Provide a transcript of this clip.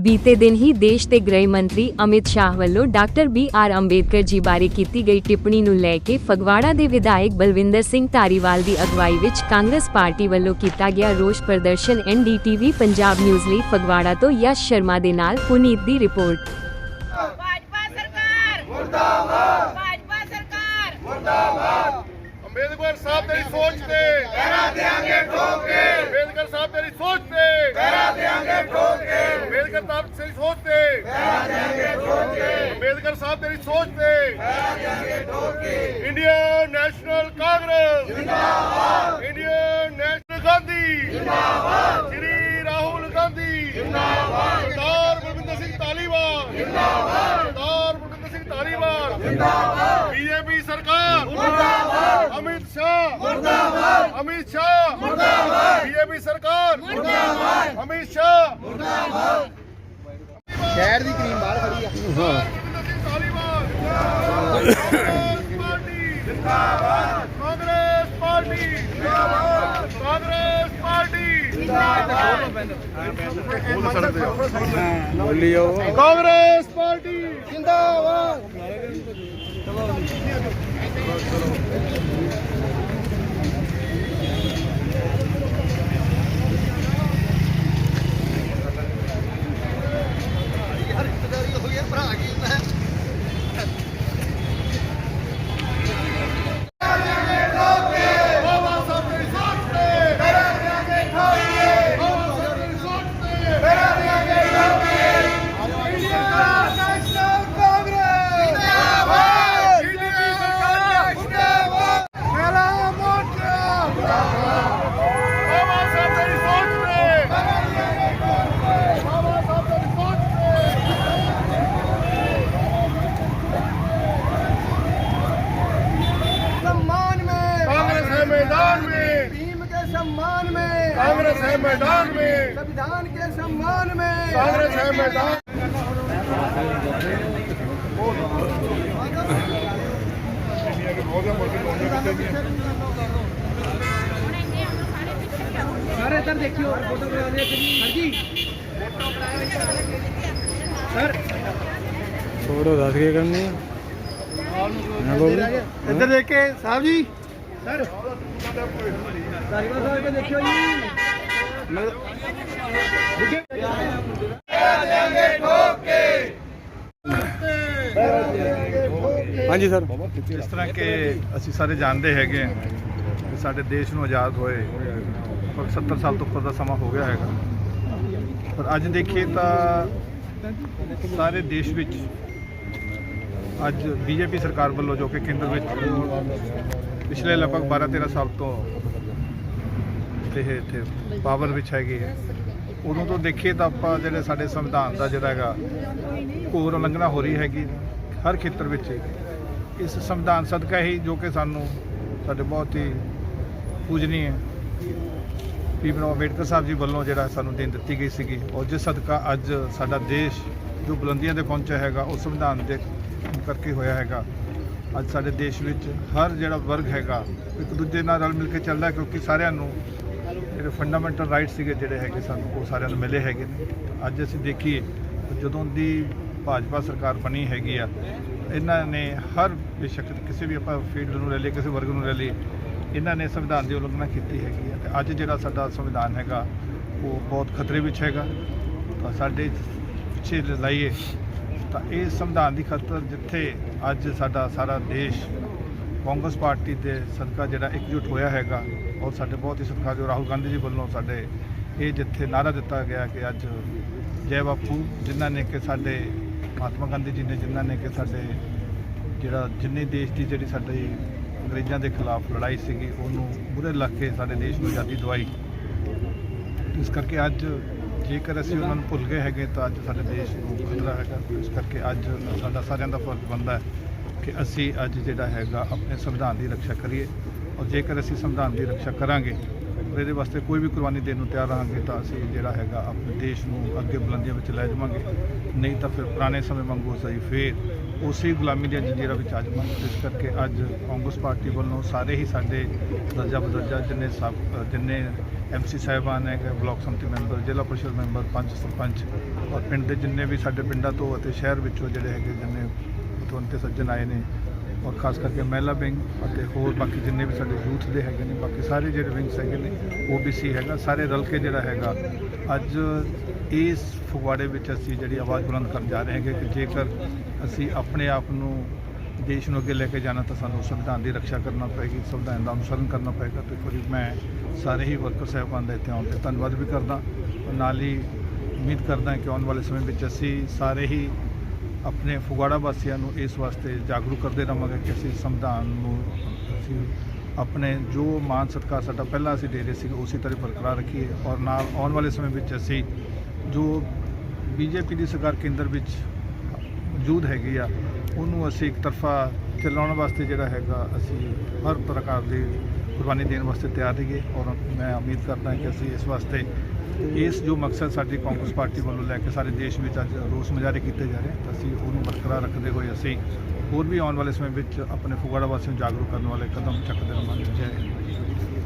ਬੀਤੇ ਦਿਨ ਹੀ ਦੇਸ਼ ਦੇ ਗ੍ਰਹਿ ਮੰਤਰੀ ਅਮਿਤ ਸ਼ਾਹ ਵੱਲੋਂ doctor B R Ambedkar ji ਬਾਰੇ ਕੀਤੀ ਗਈ ਟਿੱਪਣੀ ਨੂੰ ਲੈ ਕੇ ਫਗਵਾੜਾ ਦੇ ਵਿਧਾਇਕ ਬਲਵਿੰਦਰ ਸਿੰਘ ਧਾਰੀਵਾਲ ਦੀ ਅਗਵਾਈ ਵਿੱਚ ਕਾਂਗਰਸ ਪਾਰਟੀ ਵੱਲੋਂ ਕੀਤਾ ਗਿਆ ਰੋਸ ਪ੍ਰਦਰਸ਼ਨ ਐਨਡੀਟੀਵੀ ਪੰਜਾਬ ਨਿਊਜ਼ ਲਈ ਫਗਵਾੜਾ ਤੋਂ ਯਸ਼ ਸ਼ਰਮਾ ਦੇ ਨਾਲ ਪੁਨੀਤ ਦੀ ਰਿਪੋਰਟ ਭਾਜਪਾ ਸਰਕਾਰ ਮੁਰਦਾਬਾਦ ਭਾਜਪਾ ਸਰਕਾਰ ਅੰਬੇਦਕਰ ਸਾਹਿਬ ਤੇਰੀ ਸੋਚ ਤੇ ਪਹਿਰਾ ਦੇਾਂਗੇ ਠੋਕ ਕੇ ਅੰਬੇਦਕਰ ਸਾਹਿਬ ਤੇਰੀ ਸੋਚ ਤੇ ਪਹਿਰਾ ਦੇਾਂਗੇ ਠੋਕ ਕੇ ਅੰਬੇਦਕਰ ਸਾਹਿਬ ਤੇਰੀ ਸੋਚ ਤੇ ਪਹਿਰਾ ਦੇਾਂਗੇ ਠੋਕ ਕੇ ਅੰਬੇਦਕਰ ਸਾਹਿਬ ਤੇਰੀ ਸੋਚ ਤੇ ਪਹਿਰਾ ਦੇਾਂਗੇ ਠੋਕ ਕੇ ਇੰਡੀਅਨ ਨੈਸ਼ਨਲ ਕਾਂਗਰਸ ਜਿੰਦਾਬਾਦ ਇੰਡੀਅਨ ਨੈਸ਼ਨਲ ਗਾਂਧੀ ਜਿੰਦਾਬਾਦ ਸ਼੍ਰੀ ਰਾਹੁਲ ਗਾਂਧੀ ਜਿੰਦਾਬਾਦ ਸਰਦਾਰ ਬਲਵਿੰਦਰ ਸਿੰਘ ਧਾਲੀਵਾਲ ਜਿੰਦਾਬਾਦ ਸਰਦਾਰ ਬਲਵਿੰਦਰ ਸਿੰਘ ਧਾਲੀਵਾਲ ਜਿੰਦਾਬਾਦ ਬੀਜੇਪੀ ਸਰਕਾਰ ਮੁਰਦਾਬਾਦ ਅਮਿਤ ਸ਼ਾਹ ਮੁਰਦਾਬਾਦ ਅਮਿਤ ਸ਼ਾਹ। ਮੁਰਦਾਬਾਦ। ਬੀਜੇਪੀ ਸਰਕਾਰ। ਮੁਰਦਾਬਾਦ। ਅਮਿਤ ਸ਼ਾਹ। ਮੁਰਦਾਬਾਦ। ਸ਼ਹਿਰ ਦੀ ਕਰੀਮ ਬਾਹਰ ਖੜੀ ਆ। ਕਾਂਗਰਸ ਪਾਰਟੀ ਜਿੰਦਾਬਾਦ ਕਾਂਗਰਸ ਪਾਰਟੀ। ਜਿੰਦਾਬਾਦ ਕਾਂਗਰਸ ਪਾਰਟੀ। ਬੋਲੀਓ ਕਾਂਗਰਸ ਪਾਰਟੀ। ਜਿੰਦਾਬਾਦ। कांग्रेस है मैदान में। संविधान के सम्मान में। कांग्रेस है मैदान। सर इधर देखियो फ़ोटो सर जी। दस के करनी। इधर देखे साहब जी। सर। देखियो जी। ਹਾਂਜੀ, ਸਰ। ਜਿਸ ਤਰ੍ਹਾਂ ਕਿ ਅਸੀਂ ਸਾਰੇ ਜਾਣਦੇ ਹੈਗੇ ਹਾਂ ਕਿ ਸਾਡੇ ਦੇਸ਼ ਨੂੰ ਆਜ਼ਾਦ ਹੋਏ ਲਗਭਗ 70 ਸਾਲ ਤੋਂ ਉੱਪਰ ਦਾ ਸਮਾਂ ਹੋ ਗਿਆ ਹੈਗਾ। ਪਰ ਅੱਜ ਦੇਖੀਏ ਤਾਂ ਸਾਰੇ ਦੇਸ਼ ਵਿੱਚ ਅੱਜ ਬੀਜੇਪੀ ਸਰਕਾਰ ਵੱਲੋਂ ਜੋ ਕਿ ਕੇਂਦਰ ਵਿੱਚ ਪਿਛਲੇ ਲਗਭਗ 12-13 ਸਾਲ ਤੋਂ ਇਹ ਇੱਥੇ ਪਾਵਰ ਵਿੱਚ ਹੈਗੀ ਹੈ ਉਦੋਂ ਤੋਂ ਦੇਖੀਏ ਤਾਂ ਆਪਾਂ ਜਿਹੜੇ ਸਾਡੇ ਸੰਵਿਧਾਨ ਦਾ ਜਿਹੜਾ ਹੈਗਾ, ਘੋਰ ਉਲੰਘਣਾ ਹੋ ਰਹੀ ਹੈਗੀ ਹਰ ਖੇਤਰ ਵਿੱਚ। ਇਸ ਸੰਵਿਧਾਨ ਸਦਕਾ ਹੀ ਜੋ ਕਿ ਸਾਨੂੰ ਸਾਡੇ ਬਹੁਤ ਹੀ ਪੂਜਨੀ ਹੈ ਭੀਮ ਰਾਓ ਅੰਬੇਡਕਰ ਸਾਹਿਬ ਜੀ ਵੱਲੋਂ ਜਿਹੜਾ ਸਾਨੂੰ ਦੇਣ ਦਿੱਤੀ ਗਈ ਸੀਗੀ। ਔਰ ਜਿਸ ਸਦਕਾ ਅੱਜ ਸਾਡਾ ਦੇਸ਼ ਜੋ ਬੁਲੰਦੀਆਂ ਤੇ ਪਹੁੰਚਿਆ ਹੈਗਾ ਉਹ ਸੰਵਿਧਾਨ ਦੇ ਕਰਕੇ ਹੋਇਆ ਹੈਗਾ। ਅੱਜ ਸਾਡੇ ਦੇਸ਼ ਵਿੱਚ ਹਰ ਜਿਹੜਾ ਵਰਗ ਹੈਗਾ, ਇੱਕ ਦੂਜੇ ਨਾਲ ਰਲ ਮਿਲ ਕੇ ਚੱਲਦਾ ਕਿਉਂਕਿ ਸਾਰਿਆਂ ਨੂੰ ਜਿਹੜੇ ਫੰਡਾਮੈਂਟਲ ਰਾਈਟ ਸੀਗੇ ਜਿਹੜੇ ਹੈਗੇ ਸਾਨੂੰ, ਉਹ ਸਾਰਿਆਂ ਨੂੰ ਮਿਲੇ ਹੈਗੇ ਨੇ। ਅੱਜ ਅਸੀਂ ਦੇਖੀਏ, ਜਦੋਂ ਦੀ ਭਾਜਪਾ ਸਰਕਾਰ ਬਣੀ ਹੈਗੀ ਆ, ਇਹਨਾਂ ਨੇ ਹਰ ਬੇਸ਼ੱਕ ਕਿਸੇ ਵੀ ਆਪਾਂ ਫੀਲਡ ਨੂੰ ਲੈ ਲਈਏ, ਕਿਸੇ ਵਰਗ ਨੂੰ ਲੈ ਲਈਏ, ਇਹਨਾਂ ਨੇ ਸੰਵਿਧਾਨ ਦੀ ਉਲੰਘਣਾ ਕੀਤੀ ਹੈਗੀ ਆ। ਤੇ ਅੱਜ ਜਿਹੜਾ ਸਾਡਾ ਸੰਵਿਧਾਨ ਹੈਗਾ, ਉਹ ਬਹੁਤ ਖਤਰੇ ਵਿੱਚ ਹੈਗਾ। ਤਾਂ ਸਾਡੇ ਪਿੱਛੇ ਲਾਈਏ, ਤਾਂ ਇਹ ਸੰਵਿਧਾਨ ਦੀ ਖਾਤਰ ਜਿੱਥੇ ਅੱਜ ਸਾਡਾ ਸਾਰਾ ਦੇਸ਼ ਕਾਂਗਰਸ ਪਾਰਟੀ ਦੇ ਸਦਕਾ ਜਿਹੜਾ ਇਕਜੁੱਟ ਹੋਇਆ ਹੈਗਾ ਔਰ ਸਾਡੇ ਬਹੁਤ ਹੀ ਸਤਿਕਾਰਯੋਗ ਰਾਹੁਲ ਗਾਂਧੀ ਜੀ ਵੱਲੋਂ ਸਾਡੇ ਇਹ ਜਿੱਥੇ ਨਾਰਾ ਦਿੱਤਾ ਗਿਆ ਕਿ ਅੱਜ ਜੈ ਬਾਪੂ, ਜਿਨ੍ਹਾਂ ਨੇ ਕਿ ਸਾਡੇ ਮਹਾਤਮਾ ਗਾਂਧੀ ਜੀ ਨੇ, ਜਿਨ੍ਹਾਂ ਨੇ ਕਿ ਸਾਡੇ ਜਿਹੜਾ ਜਿੰਨੇ ਦੇਸ਼ ਦੀ ਜਿਹੜੀ ਸਾਡੀ ਅੰਗਰੇਜ਼ਾਂ ਦੇ ਖਿਲਾਫ ਲੜਾਈ ਸੀਗੀ, ਉਹਨੂੰ ਬੁਰੇ ਲੱਖ ਕੇ ਸਾਡੇ ਦੇਸ਼ ਨੂੰ ਆਜ਼ਾਦੀ ਦਵਾਈ। ਇਸ ਕਰਕੇ ਅੱਜ ਜੇਕਰ ਅਸੀਂ ਉਹਨਾਂ ਨੂੰ ਭੁੱਲ ਗਏ ਹੈਗੇ ਤਾਂ ਅੱਜ ਸਾਡੇ ਦੇਸ਼ ਨੂੰ ਖਤਰਾ ਹੈਗਾ। ਇਸ ਕਰਕੇ ਅੱਜ ਸਾਡਾ ਸਾਰਿਆਂ ਦਾ ਫਰਜ਼ ਬਣਦਾ ਹੈ ਕਿ ਅਸੀਂ ਅੱਜ ਜਿਹੜਾ ਹੈਗਾ ਆਪਣੇ ਸੰਵਿਧਾਨ ਦੀ ਰੱਖਿਆ ਕਰੀਏ। ਔਰ ਜੇਕਰ ਅਸੀਂ ਸੰਵਿਧਾਨ ਦੀ ਰੱਖਿਆ ਕਰਾਂਗੇ ਔਰ ਇਹਦੇ ਵਾਸਤੇ ਕੋਈ ਵੀ ਕੁਰਬਾਨੀ ਦੇਣ ਨੂੰ ਤਿਆਰ ਰਹਾਂਗੇ, ਤਾਂ ਅਸੀਂ ਜਿਹੜਾ ਹੈਗਾ ਆਪਣੇ ਦੇਸ਼ ਨੂੰ ਅੱਗੇ ਬੁਲੰਦੀਆਂ ਵਿੱਚ ਲੈ ਜਾਵਾਂਗੇ। ਨਹੀਂ ਤਾਂ ਫਿਰ ਪੁਰਾਣੇ ਸਮੇਂ ਵਾਂਗੂ ਸਹੀ ਫੇਰ ਉਸੇ ਗੁਲਾਮੀ ਦੀਆਂ ਜੰਜੀਰਾਂ ਵਿੱਚ ਆ ਜਾਵਾਂਗੇ ਇਸ ਕਰਕੇ ਅੱਜ ਕਾਂਗਰਸ ਪਾਰਟੀ ਵੱਲੋਂ ਸਾਰੇ ਹੀ ਸਾਡੇ ਦਰਜਾ ਬਦਰਜਾ ਜਿੰਨੇ ਸਭ ਜਿੰਨੇ ਐਮਸੀ ਸਾਹਿਬਾਨ ਹੈਗੇ, ਬਲਾਕ ਸੰਮਤੀ ਮੈਂਬਰ, ਜ਼ਿਲ੍ਹਾ ਪਰਿਸ਼ਦ ਮੈਂਬਰ, ਪੰਚ ਸਰਪੰਚ ਔਰ ਪਿੰਡ ਦੇ ਜਿੰਨੇ ਵੀ ਸਾਡੇ ਪਿੰਡਾਂ ਤੋਂ ਅਤੇ ਸ਼ਹਿਰ ਵਿੱਚੋਂ ਜਿਹੜੇ ਹੈਗੇ ਜਿੰਨੇ ਤੁਰੰਤੇ ਸੱਜਣ ਆਏ ਨੇ ਔਰ ਖਾਸ ਕਰਕੇ ਮਹਿਲਾ ਵਿੰਗ ਅਤੇ ਹੋਰ ਬਾਕੀ ਜਿੰਨੇ ਵੀ ਸਾਡੇ ਯੂਥ ਦੇ ਹੈਗੇ ਨੇ, ਬਾਕੀ ਸਾਰੇ ਜਿਹੜੇ ਵਿੰਗਸ ਹੈਗੇ ਨੇ OBC ਹੈਗਾ, ਸਾਰੇ ਰਲ ਕੇ ਜਿਹੜਾ ਹੈਗਾ, ਅੱਜ ਇਸ ਫਗਵਾੜੇ ਵਿੱਚ ਅਸੀਂ ਜਿਹੜੀ ਆਵਾਜ਼ ਬੁਲੰਦ ਕਰਨ ਜਾ ਰਹੇ ਹੈਗੇ ਕਿ ਜੇਕਰ ਅਸੀਂ ਆਪਣੇ ਆਪ ਨੂੰ ਦੇਸ਼ ਨੂੰ ਅੱਗੇ ਲੈ ਕੇ ਜਾਣਾ ਤਾਂ ਸਾਨੂੰ ਸੰਵਿਧਾਨ ਦੀ ਰੱਖਿਆ ਕਰਨਾ ਪਏਗੀ, ਸੰਵਿਧਾਨ ਦਾ ਅਨੁਸਰਨ ਕਰਨਾ ਪਏਗਾ। ਤੇ ਕੋਈ ਮੈਂ ਸਾਰੇ ਹੀ ਵਰਕਰ ਸਾਹਿਬਾਨ ਦਾ ਇੱਥੇ ਆਉਣ ਤੇ ਧੰਨਵਾਦ ਵੀ ਕਰਦਾ। ਔਰ ਨਾਲ ਹੀ ਉਮੀਦ ਕਰਦਾ ਕਿ ਆਉਣ ਵਾਲੇ ਸਮੇਂ ਵਿੱਚ ਅਸੀਂ ਸਾਰੇ ਹੀ ਆਪਣੇ ਫਗਵਾੜਾ ਵਾਸੀਆਂ ਨੂੰ ਇਸ ਵਾਸਤੇ ਜਾਗਰੂਕ ਕਰਦੇ ਰਹਾਂਗੇ ਕਿ ਅਸੀਂ ਸੰਵਿਧਾਨ ਨੂੰ ਅਸੀਂ ਆਪਣੇ ਜੋ ਮਾਨ ਸਤਿਕਾਰ ਸਾਡਾ ਪਹਿਲਾਂ ਅਸੀਂ ਦੇ ਰਹੇ ਸੀ ਉਸੇ ਤਰ੍ਹਾਂ ਬਰਕਰਾਰ ਰੱਖੀਏ ਔਰ ਨਾਲ ਆਉਣ ਵਾਲੇ ਸਮੇਂ ਵਿੱਚ ਅਸੀਂ ਜੋ ਬੀਜੇਪੀ ਦੀ ਸਰਕਾਰ ਕੇਂਦਰ ਵਿੱਚ ਮੌਜੂਦ ਹੈਗੀ ਆ, ਉਹਨੂੰ ਅਸੀਂ ਇੱਕ ਤਰਫਾ ਚਲਾਉਣ ਵਾਸਤੇ ਜਿਹੜਾ ਹੈਗਾ ਅਸੀਂ ਹਰ ਪ੍ਰਕਾਰ ਦੀ ਕੁਰਬਾਨੀ ਦੇਣ ਵਾਸਤੇ ਤਿਆਰ ਰਹੀਏ ਔਰ ਮੈਂ ਉਮੀਦ ਕਰਦਾ ਕਿ ਅਸੀਂ ਇਸ ਵਾਸਤੇ ਇਸ ਜੋ ਮਕਸਦ ਸਾਡੀ ਕਾਂਗਰਸ ਪਾਰਟੀ ਵੱਲੋਂ ਲੈ ਕੇ ਸਾਰੇ ਦੇਸ਼ ਵਿੱਚ ਅੱਜ ਰੋਸ ਮੁਜ਼ਾਹਰੇ ਕੀਤੇ ਜਾ ਰਹੇ, ਤਾਂ ਅਸੀਂ ਉਹਨੂੰ ਬਰਕਰਾਰ ਰੱਖਦੇ ਹੋਏ ਅਸੀਂ ਹੋਰ ਵੀ ਆਉਣ ਵਾਲੇ ਸਮੇਂ ਵਿੱਚ ਆਪਣੇ ਫੁਗਾੜਾ ਵਾਸੀਆਂ ਨੂੰ ਜਾਗਰੂਕ ਕਰਨ ਵਾਲੇ ਕਦਮ ਚੱਕਦੇ ਰਹਾਂਗੇ ਜੈ